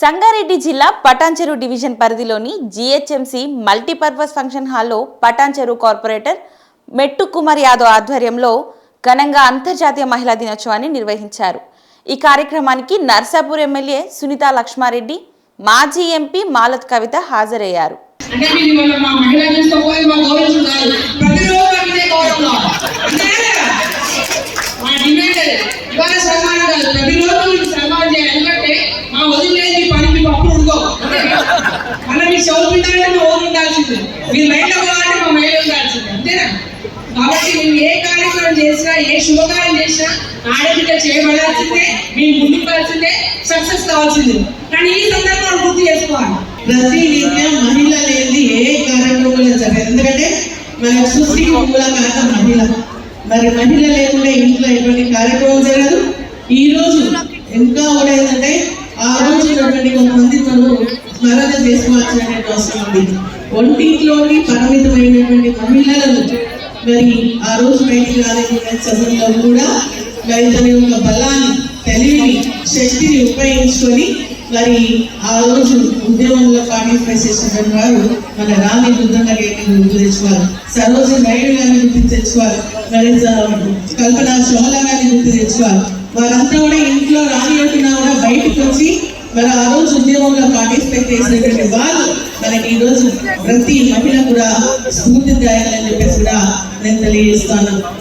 సంగారెడ్డి జిల్లా పటాన్చెరు డివిజన్ పరిధిలోని GHMC multipurpose function హాల్లో పటాన్చెరు కార్పొరేటర్ మెట్టు కుమార్ యాదవ్ ఆధ్వర్యంలో ఘనంగా అంతర్జాతీయ మహిళా దినోత్సవాన్ని నిర్వహించారు. ఈ కార్యక్రమానికి నర్సాపూర్ ఎమ్మెల్యే సునీత లక్ష్మారెడ్డి మాజీ ఎంపీ మాలత్ కవిత హాజరయ్యారు. ఉండాల్సిందే. మీరు మైండ్లో కావాలంటే మా మైండ్లో ఉండాల్సిందే. అంతేనా? కాబట్టి మేము ఏ కార్యక్రమం చేసినా ఏ శుభకార్యం చేసినా ఆడబిడ్డ చేయబడాల్సిందే మేము ముందుకోవాల్సిందే సక్సెస్ కావాల్సిందే. కానీ ఈ సందర్భంలో గుర్తు చేసుకోవాలి. ప్రతి నిత్యం మహిళ లేనిది ఏ కార్యక్రమం జరగదు. ఎందుకంటే మన సృష్టికి మూల కారణం మహిళ. మరి మహిళ లేకుండా ఇంట్లో ఎటువంటి కార్యక్రమం జరగదు. ఈ రోజు ఇంకా కూడా ఏంటంటే ఆ రోజు కొంతమంది తను స్మరణ చేసుకోవాల్సినటువంటి అవసరం ఉంది. ఒంటింట్లోని పరిమితమైనటువంటి మహిళలను మరి ఆ రోజు బయటికి రాలేకుండా సమయంలో కూడా మరి తన యొక్క బలాన్ని తెలివిని శక్తిని ఉపయోగించుకొని మరి ఆ రోజు ఉద్యమంలో పార్టిసిపేట్ చేసినటువంటి వారు మన రాణి బుద్ధంగా గారిని గుర్తు తెచ్చుకోవాలి సరోజి నాయుడు గారిని గుర్తు తెచ్చుకోవాలి మరి కల్పన చోళ గారిని గుర్తు తెచ్చుకోవాలి వారంతా కూడా ఇంట్లో రానియకుండా కూడా బయటకు వచ్చి మరి ఆ రోజు ఉద్యమంలో పార్టిసిపేట్ చేసినటువంటి వారు మనకి ఈ రోజు ప్రతి మహిళ కూడా స్ఫూర్తిదాయకని చెప్పేసి కూడా నేను తెలియజేస్తాను